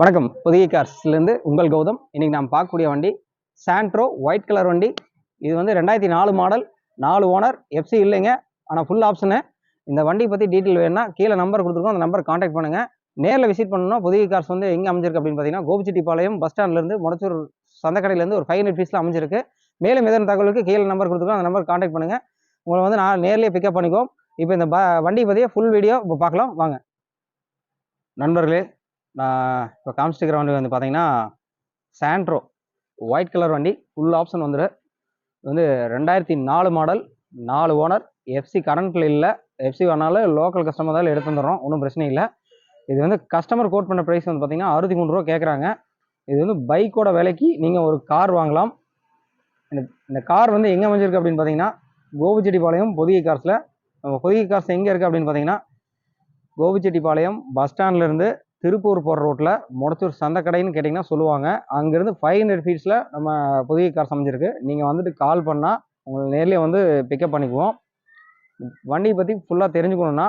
வணக்கம். புதிய கார்ஸ்லேருந்து உங்கள் கௌதம். இன்றைக்கி நாம் பார்க்கக்கூடிய வண்டி சாண்ட்ரோ ஒயிட் கலர் வண்டி. இது வந்து ரெண்டாயிரத்தி நாலு மாடல் நாலு ஓனர் எஃப்சி இல்லைங்க. ஆனால் ஃபுல் ஆப்ஷனு இந்த வண்டி பற்றி டீட்டெயில் வேணும்னா கீழே நம்பர் கொடுத்துருக்கோம். அந்த நம்பர் காண்டாக்ட் பண்ணுங்கள் நேரில் விசிட் பண்ணணும்னா புதிய கார்ஸ் வந்து எங்கே அமைஞ்சிருக்கு அப்படின்னு பார்த்தீங்கன்னா கோபிச்செட்டிப்பாளையம் பஸ் ஸ்டாண்ட்லேருந்து முடச்சூர் சந்தக்கடையிலேருந்து ஒரு ஃபைவ் ஹண்ட்ரட் ஃபீஸில் அமைஞ்சிருக்கு. மேலும் எதன தகவலுக்கு கீழே நம்பர் கொடுத்துருக்கோம். அந்த நம்பர் காண்டாக்ட் பண்ணுங்கள் உங்களை வந்து நான் நேர்லேயே பிக்கப் பண்ணிக்குவோம். இப்போ இந்த ப வண்டி பற்றிய ஃபுல் வீடியோ இப்போ பார்க்கலாம். வாங்க. நண்பர்களே நான் இப்போ காமிச்சிருக்கிற வண்டி வந்து பார்த்தீங்கன்னா சாண்ட்ரோ ஒயிட் கலர் வண்டி. ஃபுல் ஆப்ஷன் வந்துடு இது வந்து ரெண்டாயிரத்தி நாலு மாடல் நாலு ஓனர் எஃப்சி கரண்ட்டில் இல்லை. எஃப்சி வேணாலும் லோக்கல் கஸ்டமர் தான் எடுத்து வந்துடுறோம் ஒன்றும் பிரச்சனை இல்லை. இது வந்து கஸ்டமர் கோட் பண்ண ப்ரைஸ் வந்து பார்த்தீங்கன்னா அறுபத்தி மூணு ரூபா கேட்குறாங்க இது வந்து பைக்கோட விலைக்கு நீங்கள் ஒரு கார் வாங்கலாம். இந்த இந்த கார் வந்து எங்கே அமைஞ்சிருக்கு அப்படின்னு பார்த்தீங்கன்னா கோபிச்செட்டிப்பாளையம் பொதிகை கார்ஸில் நம்ம புதிய கார்ஸ் எங்கே இருக்குது அப்படின்னு பார்த்தீங்கன்னா கோபிச்செட்டிப்பாளையம் பஸ் ஸ்டாண்ட்லேருந்து திருப்பூர் போகிற ரோட்டில் முடச்சூர் சந்தைக்கடைன்னு கேட்டிங்கன்னா சொல்லுவாங்க. அங்கேருந்து ஃபைவ் ஹண்ட்ரட் ஃபீட்ஸில் நம்ம புதிய கார் சமைச்சிருக்கு நீங்கள் வந்துட்டு கால் பண்ணால் உங்களை நேர்லேயே வந்து பிக்கப் பண்ணிக்குவோம். வண்டியை பற்றி ஃபுல்லாக தெரிஞ்சுக்கணுன்னா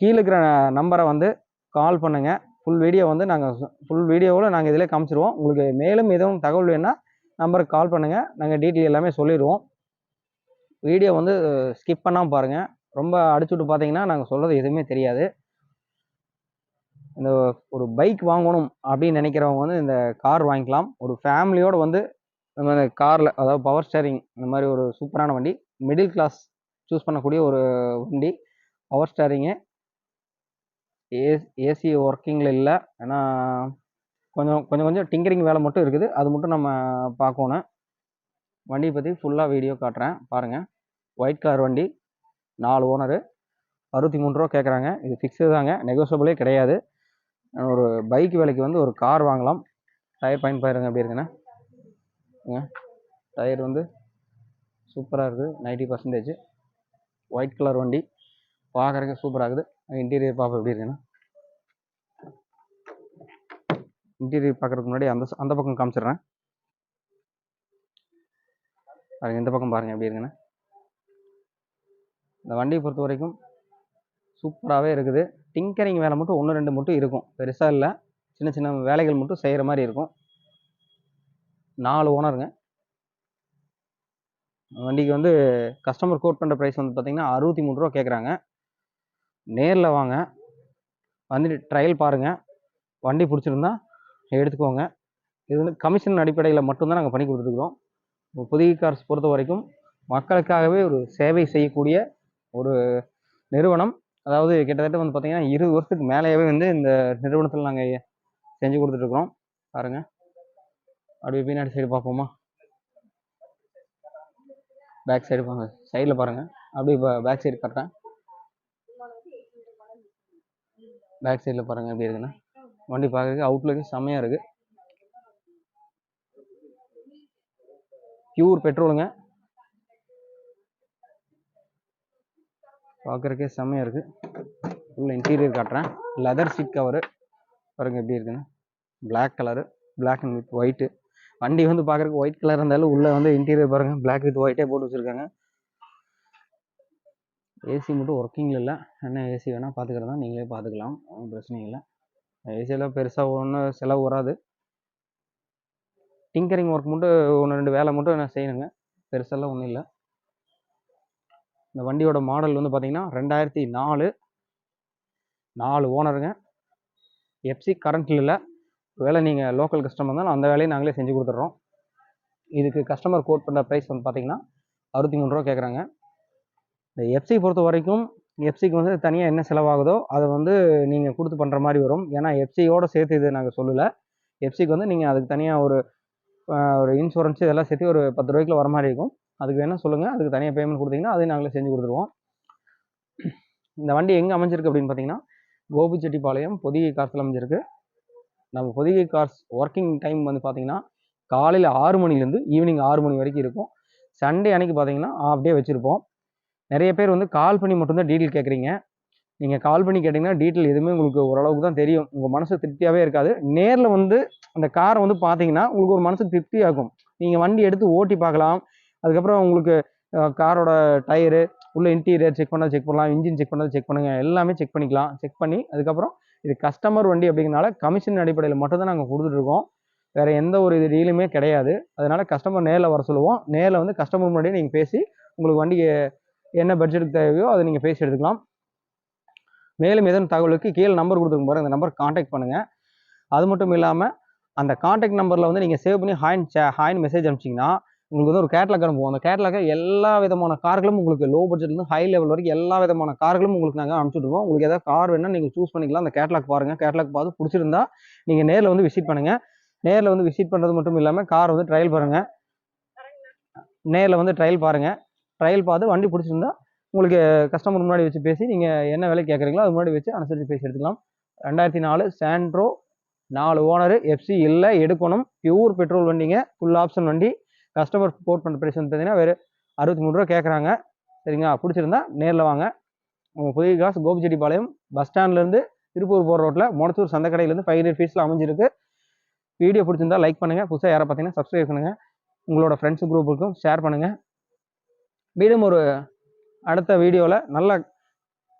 கீழே இருக்கிற நம்பரை வந்து கால் பண்ணுங்கள் ஃபுல் வீடியோ வந்து நாங்கள் ஃபுல் வீடியோவில் நாங்கள் இதிலே காமிச்சிருவோம். உங்களுக்கு மேலும் எதுவும் தகவல் வேணால் நம்பருக்கு கால் பண்ணுங்கள் நாங்கள் டீட்டெயில் எல்லாமே சொல்லிடுவோம். வீடியோ வந்து ஸ்கிப் பண்ணாமல் பாருங்கள் ரொம்ப அடிச்சுட்டு பார்த்தீங்கன்னா நாங்கள் சொல்கிறது எதுவுமே தெரியாது. இந்த ஒரு பைக் வாங்கணும் அப்படின்னு நினைக்கிறவங்க வந்து இந்த கார் வாங்கிக்கலாம். ஒரு ஃபேமிலியோடு வந்து நம்ம இந்த காரில் அதாவது பவர் ஸ்டேரிங் இந்த மாதிரி ஒரு சூப்பரான வண்டி மிடில் கிளாஸ் சூஸ் பண்ணக்கூடிய ஒரு வண்டி பவர் ஸ்டேரிங்கு ஏ. ஏசி ஒர்க்கிங்கில் இல்லை. ஏன்னா கொஞ்சம் கொஞ்சம் கொஞ்சம் டிங்கரிங் வேலை மட்டும் இருக்குது. அது மட்டும் நம்ம பார்க்கணும். வண்டியை பற்றி ஃபுல்லாக வீடியோ காட்டுறேன். பாருங்கள் ஒயிட் கலர் வண்டி நாலு ஓனரு அறுபத்தி மூணு ரூபா கேட்குறாங்க இது ஃபிக்ஸு தாங்க. நெகோசியபிளே கிடையாது. ஒரு பைக் விலைக்கு வந்து ஒரு கார் வாங்கலாம். டயர் பாயிண்ட் பாருங்க எப்படி இருக்குண்ணா டயர் வந்து சூப்பராக இருக்குது நைன்ட்டி பர்சன்டேஜ் ஒயிட் கலர் வண்டி. பார்க்குறதுக்கு சூப்பராக இருக்குது. இன்டீரியர் பார்ப்போம் எப்படி இருக்குண்ணா இன்டீரியர் பார்க்குறதுக்கு முன்னாடி அந்த அந்த பக்கம் காமிச்சிடுறேன். பாருங்க இந்த பக்கம் பாருங்கள் எப்படி இருக்குண்ணா இந்த வண்டியை பொறுத்த வரைக்கும் சூப்பராகவே இருக்குது. டிங்கரிங் வேலை மட்டும் ஒன்று ரெண்டு மட்டும் இருக்கும். பெருசாக இல்லை. சின்ன சின்ன வேலைகள் மட்டும் செய்கிற மாதிரி இருக்கும். நாலு ஓனருங்க வண்டிக்கு வந்து கஸ்டமர் கோட் பண்ணுற ப்ரைஸ் வந்து பார்த்தீங்கன்னா அறுபத்தி மூணு ரூபா கேட்குறாங்க நேரில் வாங்க. வந்துட்டு ட்ரையல் பாருங்கள் வண்டி பிடிச்சிருந்தா எடுத்துக்கோங்க. இது வந்து கமிஷன் அடிப்படையில் மட்டும்தான் நாங்கள் பண்ணி கொடுத்துருக்குறோம். புதிய கார்ஸ் பொறுத்த வரைக்கும் மக்களுக்காகவே ஒரு சேவை செய்யக்கூடிய ஒரு நிறுவனம். அதாவது கிட்டத்தட்ட வந்து பார்த்திங்கன்னா இருபது வருஷத்துக்கு மேலேயே வந்து இந்த நிறுவனத்தில் நாங்கள் செஞ்சு கொடுத்துட்ருக்குறோம் பாருங்கள் அப்படியே பின்னாடி சைடு பார்ப்போமா? பேக் சைடு பாருங்க. சைடில் பாருங்கள் அப்படியே இப்போ பேக் சைடு காட்டுறேன். பேக் சைடில் பாருங்கள் எப்படி இருக்குன்னா. வண்டி பார்க்கறதுக்கு அவுட்லுக்கு செம்மையாக இருக்குது பியூர் பெட்ரோலுங்க பார்க்குறக்கே செம்மையாக இருக்குது ஃபுல் இன்டீரியர் காட்டுறேன். லெதர் சீட் கவரு பாருங்க எப்படி இருக்குன்னு. Black colour black and with white வண்டி வந்து பார்க்குறக்கு ஒயிட் கலர் இருந்தாலும் உள்ளே வந்து இன்டீரியர் பாருங்கள் பிளாக் வித் ஒயிட்டே போட்டு வச்சுருக்காங்க. ஏசி மட்டும் ஒர்க்கிங்கில் இல்லை. என்ன ஏசி வேணால் பார்த்துக்கிறதா நீங்களே பார்த்துக்கலாம் ஒன்றும் பிரச்சனை இல்லை. ஏசியெல்லாம் பெருசாக ஒன்றும் செலவு வராது. டிங்கரிங் ஒர்க் மட்டும் ஒன்று ரெண்டு வேலை மட்டும் நான் செய்யணுங்க. பெருசெல்லாம் ஒன்றும் இல்லை. இந்த வண்டியோட மாடல் வந்து பார்த்தீங்கன்னா ரெண்டாயிரத்தி நாலு நாலு ஓனருங்க எஃப்சி கரண்ட்டில் இல்லை. வேலை நீங்கள் லோக்கல் கஸ்டமர் இருந்தாலும் அந்த வேலையை நாங்களே செஞ்சு கொடுத்துட்றோம். இதுக்கு கஸ்டமர் கோட் பண்ணுற ப்ரைஸ் வந்து பார்த்தீங்கன்னா அறுபத்தி மூணு ரூபா கேட்குறாங்க இந்த எஃப்சி பொறுத்த வரைக்கும் எஃப்சிக்கு வந்து தனியாக என்ன செலவாகுதோ அதை வந்து நீங்கள் கொடுத்து பண்ணுற மாதிரி வரும். ஏன்னா எஃப்சியோட சேர்த்து இது நாங்கள் சொல்லலை. எஃப்சிக்கு வந்து நீங்கள் அதுக்கு தனியாக ஒரு ஒரு இன்சூரன்ஸ் இதெல்லாம் சேர்த்து ஒரு பத்து ரூபாய்க்குள்ள வர மாதிரி இருக்கும். அதுக்கு வேணால் சொல்லுங்கள் அதுக்கு தனியாக பேமெண்ட் கொடுத்தீங்கன்னா அதையும் நாங்களே செஞ்சு கொடுத்துருவோம். இந்த வண்டி எங்கே அமைஞ்சிருக்கு அப்படின்னு பார்த்தீங்கன்னா கோபிச்செட்டிப்பாளையம் பொதிகை கார்ஸில் அமைஞ்சிருக்கு. நம்ம பொதிகை கார்ஸ் ஒர்க்கிங் டைம் வந்து பார்த்தீங்கன்னா காலையில் ஆறு மணிலேருந்து ஈவினிங் ஆறு மணி வரைக்கும் இருக்கும். சண்டே அன்னைக்கு பார்த்தீங்கன்னா ஆஃப் டே வச்சுருப்போம். நிறைய பேர் வந்து கால் பண்ணி மட்டும்தான் டீட்டெயில் கேட்குறீங்க நீங்கள் கால் பண்ணி கேட்டிங்கன்னா டீட்டெயில் எதுவுமே உங்களுக்கு ஓரளவுக்கு தான் தெரியும். உங்கள் மனசு திருப்தியாகவே இருக்காது. நேரில் வந்து அந்த காரை வந்து பார்த்தீங்கன்னா உங்களுக்கு ஒரு மனசு திருப்தியாகும் நீங்கள் வண்டி எடுத்து ஓட்டி பார்க்கலாம். அதுக்கப்புறம் உங்களுக்கு காரோட டயரு உள்ள இன்டீரியர் செக் பண்ணால் செக் பண்ணலாம் இன்ஜின் செக் பண்ணால் செக் பண்ணுங்கள் எல்லாமே செக் பண்ணிக்கலாம். செக் பண்ணி அதுக்கப்புறம் இது கஸ்டமர் வண்டி அப்படிங்கிறனால கமிஷன் அடிப்படையில் மட்டும் தான் நாங்கள் கொடுத்துட்ருக்கோம். வேறு எந்த ஒரு இது டீலுமே கிடையாது. அதனால் கஸ்டமர் நேரில் வர சொல்லுவோம். நேரில் வந்து கஸ்டமர் முன்னாடியே நீங்கள் பேசி உங்களுக்கு வண்டி என்ன பட்ஜெட்டுக்கு தேவையோ அதை நீங்கள் பேசி எடுத்துக்கலாம். மேலும் எதன் தகவலுக்கு கீழே நம்பர் கொடுத்துருக்கும் பாருங்க. இந்த நம்பர் காண்டாக்ட் பண்ணுங்கள் அது மட்டும் இல்லாமல் அந்த காண்டாக்ட் நம்பரில் வந்து நீங்கள் சேவ் பண்ணி ஹாயின் சே ஹாயின் மெசேஜ் அனுப்பிச்சிங்கன்னா உங்களுக்கு வந்து ஒரு கேட்லாக் அனுப்புவோம் அந்த கேட்லாக எல்லா விதமான கார்களும் உங்களுக்கு லோ பட்ஜெட்லேருந்து ஹை லெவல் வரைக்கும் எல்லா விதமான கார்களும் உங்களுக்கு நாங்கள் அனுப்பிச்சுடுவோம் உங்களுக்கு எதாவது கார் வேணால் நீங்கள் சூஸ் பண்ணிக்கலாம். அந்த கேட்லாக் பாருங்கள் கேட்லாக் பார்த்து பிடிச்சிருந்தா நீங்கள் நேரில் வந்து விசிட் பண்ணுங்கள் நேரில் வந்து விசிட் பண்ணுறது மட்டும் இல்லாமல் கார் வந்து ட்ரையல் பாருங்கள் நேரில் வந்து ட்ரையல் பாருங்கள் ட்ரையல் பார்த்து வண்டி பிடிச்சிருந்தா உங்களுக்கு கஸ்டமர் முன்னாடி வச்சு பேசி நீங்கள் என்ன விலை கேட்குறீங்களோ அது முன்னாடி வச்சு அனுசரித்து பேசி எடுத்துக்கலாம். ரெண்டாயிரத்தி நாலு சாண்ட்ரோ நாலு ஓனரு எஃப்சி இல்லை எடுக்கணும். பியூர் பெட்ரோல் வண்டிங்க. ஃபுல் ஆப்ஷன் வண்டி. கஸ்டமர் போட் பண்ணுற ப்ரைஸ் வந்து பார்த்தீங்கன்னா வேறு அறுபத்தி மூணு ரூபா கேட்குறாங்க சரிங்களா? பிடிச்சிருந்தா நேரில் வாங்க. உங்கள் புதிய காசு கோபிச்செட்டிப்பாளையம் பஸ் ஸ்டாண்ட்லேருந்து திருப்பூர் போகிற ரோட்டில் மொடத்தூர் சந்தைக்கடையிலேருந்து ஃபைவ் ஹண்ட்ரட் ஃபீஸில் அமைஞ்சிருக்கு. வீடியோ பிடிச்சிருந்தா லைக் பண்ணுங்கள் புதுசாக யாரை பார்த்தீங்கன்னா சப்ஸ்கிரைப் பண்ணுங்கள் உங்களோட ஃப்ரெண்ட்ஸ் குரூப்புக்கும் ஷேர் பண்ணுங்கள் மீண்டும் ஒரு அடுத்த வீடியோவில் நல்ல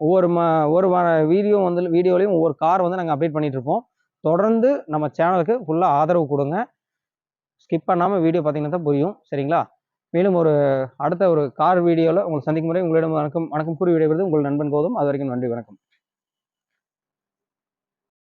ஒவ்வொரு ம ஒவ்வொரு வீடியோ வந்து வீடியோலையும் ஒவ்வொரு கார் வந்து நாங்கள் அப்டேட் பண்ணிகிட்ருப்போம் தொடர்ந்து நம்ம சேனலுக்கு ஃபுல்லாக ஆதரவு கொடுங்க. ஸ்கிப் பண்ணாமல் வீடியோ பார்த்தீங்கன்னா தான் புரியும். சரிங்களா? மேலும் ஒரு அடுத்த ஒரு கார் வீடியோவில் உங்களை சந்திக்கும் முறை உங்களிடம் வணக்கம் வணக்கம் கூறி விடைபெறுவது உங்கள் நண்பன் போதும் அது வரைக்கும் நன்றி வணக்கம்.